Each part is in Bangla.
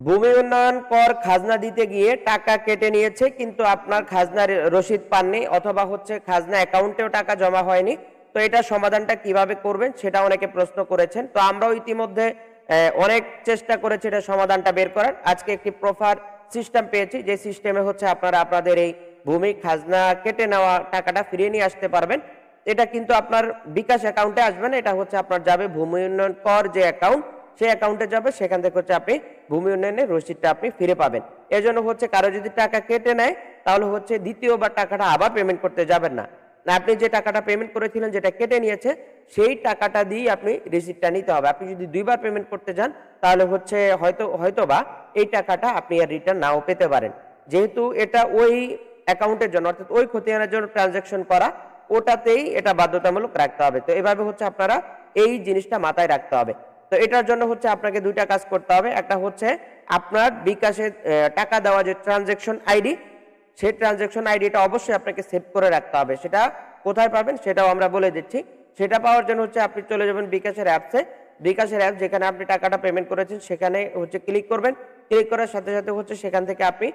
ভূমি উন্নয়ন কর খাজনা দিতে গিয়ে টাকা কেটে নিয়েছে, কিন্তু আপনার খাজনার রসিদ পাননি, অথবা হচ্ছে খাজনা অ্যাকাউন্টেও টাকা জমা হয়নি। তো এটা সমাধানটা কীভাবে করবেন সেটা অনেকে প্রশ্ন করেছেন। তো আমরাও ইতিমধ্যে অনেক চেষ্টা করেছি এটা সমাধানটা বের করার। আজকে একটি প্রপার সিস্টেম পেয়েছি, যে সিস্টেমে হচ্ছে আপনারা আপনাদের এই ভূমি খাজনা কেটে নেওয়া টাকাটা ফিরিয়ে নিয়ে আসতে পারবেন। এটা কিন্তু আপনার বিকাশ অ্যাকাউন্টে আসবে না, এটা হচ্ছে আপনার যাবে ভূমি উন্নয়ন কর যে অ্যাকাউন্ট। সেই অ্যাকাউন্টে যাবে, সেখান থেকে হচ্ছে আপনি ভূমি উন্নয়নের রসিদটা আপনি ফিরে পাবেন। এজন্য হচ্ছে কারও যদি টাকা কেটে নেয়, তাহলে হচ্ছে দ্বিতীয়বার টাকাটা আবার পেমেন্ট করতে যাবেন না। আপনি যে টাকাটা পেমেন্ট করেছিলেন, যেটা কেটে নিয়েছে, সেই টাকাটা দিয়ে আপনি রিসিপ্টটা নিতে হবে। আপনি যদি দুইবার পেমেন্ট করতে যান, তাহলে হচ্ছে হয়তো হয়তো বা এই টাকাটা আপনি আর রিটার্ন নাও পেতে পারেন। যেহেতু এটা ওই অ্যাকাউন্টের জন্য, অর্থাৎ ওই খতিয়ানের জন্য ট্রানজাকশন করা, ওটাতেই এটা বাধ্যতামূলক রাখতে হবে। তো এভাবে হচ্ছে আপনারা এই জিনিসটা মাথায় রাখতে হবে। তো এটার জন্য হচ্ছে আপনাকে দুইটা কাজ করতে হবে। একটা হচ্ছে আপনার বিকাশে টাকা দেওয়া যে ট্রানজেকশন আইডি সেই ট্রানজেকশন আইডিটা অবশ্যই আপনাকে সেভ করে রাখতে হবে। সেটা কোথায় পাবেন সেটাও আমরা বলে দিচ্ছি। সেটা পাওয়ার জন্য হচ্ছে আপনি চলে যাবেন বিকাশের অ্যাপসে বিকাশের অ্যাপ যেখানে আপনি টাকাটা পেমেন্ট করেছেন, সেখানে হচ্ছে ক্লিক করবেন। ক্লিক করার সাথে সাথে হচ্ছে সেখান থেকে আপনি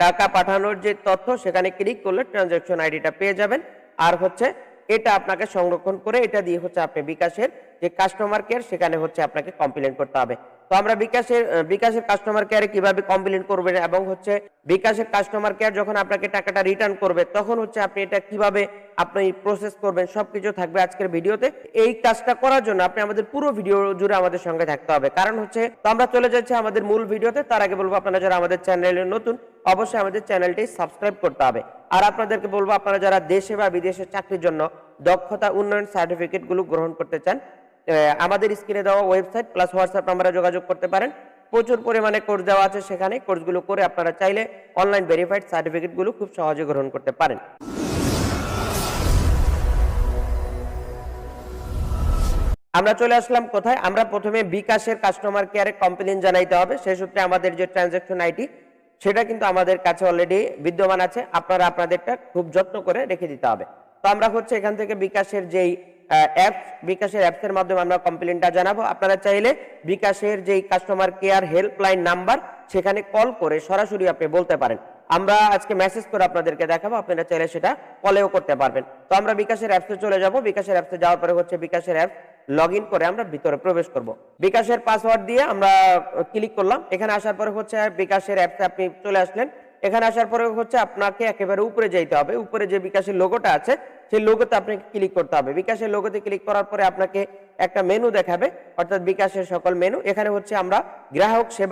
টাকা পাঠানোর যে তথ্য, সেখানে ক্লিক করলে ট্রানজাকশন আইডিটা পেয়ে যাবেন। আর হচ্ছে এটা আপনাকে সংরক্ষণ করে এটা দিয়ে হচ্ছে আপনি বিকাশের যে কাস্টমার কেয়ার সেখানে হচ্ছে আপনাকে কমপ্লেন করতে হবে। তো আমরা বিকাশের বিকাশের কাস্টমার কেয়ারে কীভাবে কমপ্লেন করবেন এবং হচ্ছে বিকাশের কাস্টমার কেয়ার যখন আপনাকে টাকাটা রিটার্ন করবে, তখন হচ্ছে আপনি এটা কীভাবে আপনি প্রসেস করবেন, সবকিছু থাকবে আজকের ভিডিওতে। এই কাজটা করার জন্য আপনি আমাদের পুরো ভিডিও জুড়ে আমাদের সঙ্গে থাকতে হবে। কারণ হচ্ছে তো আমরা চলে যাচ্ছি আমাদের মূল ভিডিওতে। তার আগে বলব আপনারা যারা আমাদের চ্যানেলে নতুন, অবশ্যই আমাদের চ্যানেলটি সাবস্ক্রাইব করতে হবে। আর আপনাদেরকে বলব, আপনারা যারা দেশে বা বিদেশে চাকরির জন্য দক্ষতা উন্নয়ন সার্টিফিকেটগুলো গ্রহণ করতে চান আমাদের স্ক্রিনে দেওয়া ওয়েবসাইট প্লাস হোয়াটসঅ্যাপ নাম্বারে যোগাযোগ করতে পারেন। প্রচুর পরিমাণে কোর্স দেওয়া আছে সেখানে। কোর্সগুলো করে আপনারা চাইলে অনলাইন ভেরিফাইড সার্টিফিকেটগুলো খুব সহজে গ্রহণ করতে পারেন। আমরা চলে আসলাম কোথায়? আমরা প্রথমে বিকাশের কাস্টমার কেয়ারে কমপ্লেন জানাইতে হবে। সেই সূত্রে আমাদের যে ট্রানজাকশন আইডি সেটা কিন্তু আমাদের কাছে অলরেডি বিদ্যমান আছে। আপনারা আপনাদেরটা খুব যত্ন করে রেখে দিতে হবে। তো আমরা হচ্ছে এখান থেকে বিকাশের যেই অ্যাপ বিকাশের অ্যাপস এর মাধ্যমে আমরা কমপ্লেনটা জানাব। আপনারা চাইলে বিকাশের যেই কাস্টমার কেয়ার হেল্পলাইন নাম্বার সেখানে কল করে সরাসরি আপনি বলতে পারেন। আমরা আজকে মেসেজ করে আপনাদেরকে দেখাবো, আপনারা চাইলে সেটা কলেও করতে পারবেন। তো আমরা বিকাশের অ্যাপসে চলে যাব। বিকাশের অ্যাপসে যাওয়ার পরে হচ্ছে বিকাশের অ্যাপ লগ করে আমরা ভিতরে প্রবেশ করব। বিকাশের পাসওয়ার্ড দিয়ে আমরা ক্লিক করলাম। এখানে আসার পরে হচ্ছে বিকাশের অ্যাপসে আপনি চলে আসলেন। এখানে আসার পরে হচ্ছে আপনাকে একেবারে উপরে যাইতে হবে। উপরে যে বিকাশের লোগোটা আছে, সেই লোগোতে আপনাকে ক্লিক করতে হবে। বিকাশের লোগোতে ক্লিক করার পরে আপনাকে একটা মেনু দেখাবে, অর্থাৎ বিকাশের সকল মেনু এখানে হচ্ছে আমরা গ্রাহক সেবা